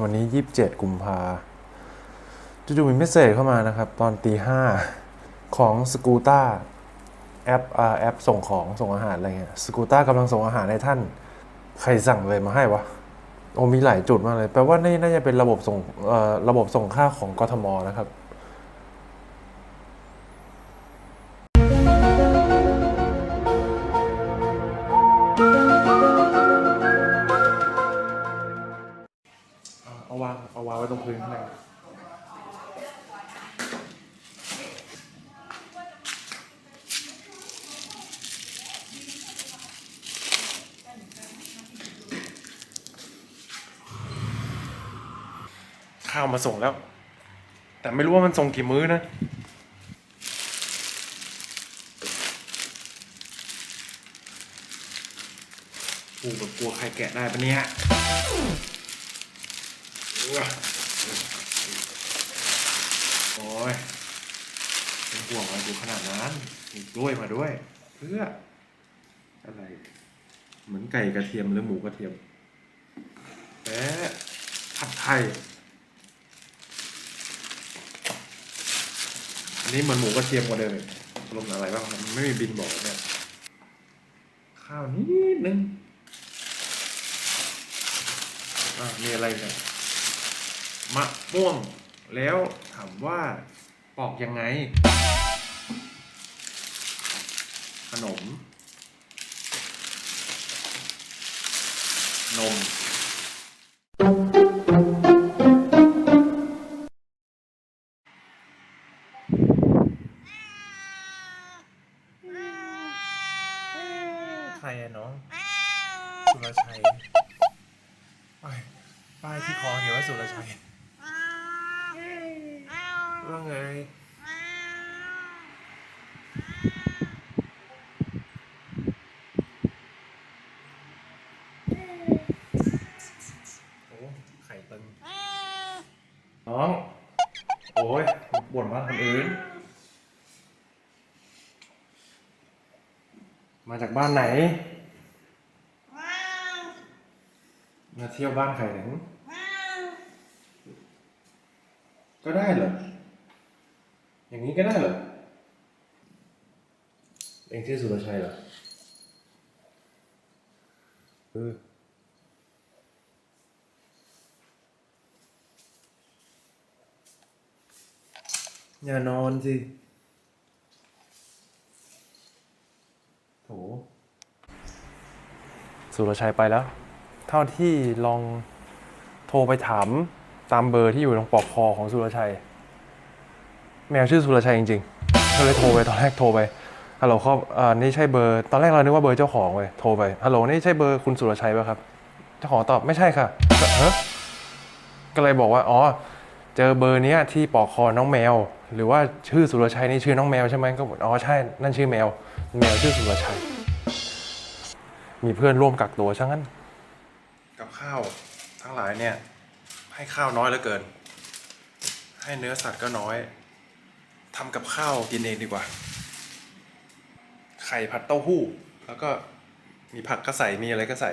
วันนี้ 27 กุมภาจู่ๆมีเมสเซจเข้ามานะครับ ตอนตีห้าของสกูต้าแอปอแอปส่งของส่งอาหารอะไรเงี้ยสกูต้ากำลังส่งอาหารให้ท่าน ใครสั่งเลยมาให้วะโอ้มีหลายจุดมากเลย แปลว่านี่น่าจะเป็นระบบส่งระบบส่งค่าของกทมนะครับ เอาวางเอาวางไว้ตรงพื้นข้างในข้าวมาส่งแล้ว แต่ไม่รู้ว่ามันส่งกี่มื้อนะกูแบบกลัวใครแกะได้ปะเนี่ย โอ้ยเป็นห่วงอะไรกูขนาดนั้นมีกล้วยมาด้วย เพื่อ อะไร เหมือนไก่กระเทียมหรือหมูกระเทียมแปะผัดไทยอันนี้เหมือนหมูกระเทียมกว่าเดิมลมอะไรบ้างครับมันไม่มีบินบอกเนี่ยข้าวนิดนึงอ่ามีอะไรเนี่ย มะม่วง แล้วถามว่าปอกยังไง ขนม นม ใครอะน้อง สุรชัย ป้ายป้ายที่คอเขียนว่าสุรชัย ว่าไง โอ้ไข่ตึง น้อง โอ้ยบ่นว่าคนอื่น มาจากบ้านไหน มาเที่ยวบ้านใครหนึ่งก็ได้เหรอ อย่างนี้ก็ได้เหรอ เองชื่อสุรชัยเหรอเอออย่านอนสิ โถ สุรชัยไปแล้ว เท่าที่ลองโทรไปถามตามเบอร์ที่อยู่ตรงปลอกคอของสุรชัย แมวชื่อสุรชัยจริงๆก็เลยโทรไปตอนแรกโทรไปฮัลโหลครับอ่านี่ใช่เบอร์ ตอนแรกเรานึกว่าเบอร์เจ้าของเลยโทรไป ฮัลโหล นี่ใช่เบอร์คุณสุรชัยป่ะครับ เจ้าของตอบไม่ใช่ค่ะก็ฮะก็เลยบอกว่า อ๋อ เจอเบอร์เนี้ยที่ปอกคอน้องแมว หรือว่าชื่อสุรชัยนี่ชื่อน้องแมวใช่ไหมก็บอกอ๋อ ใช่ นั่นชื่อแมว แมวชื่อสุรชัย มีเพื่อนร่วมกักตัวช่างนั้น กับข้าวทั้งหลายเนี่ย ให้ข้าวน้อยเหลือเกิน ให้เนื้อสัตว์ก็น้อย ทำกับข้าวกินเองดีกว่า ไข่ผัดเต้าหู้ แล้วก็มีผักก็ใส่มีอะไรก็ใส่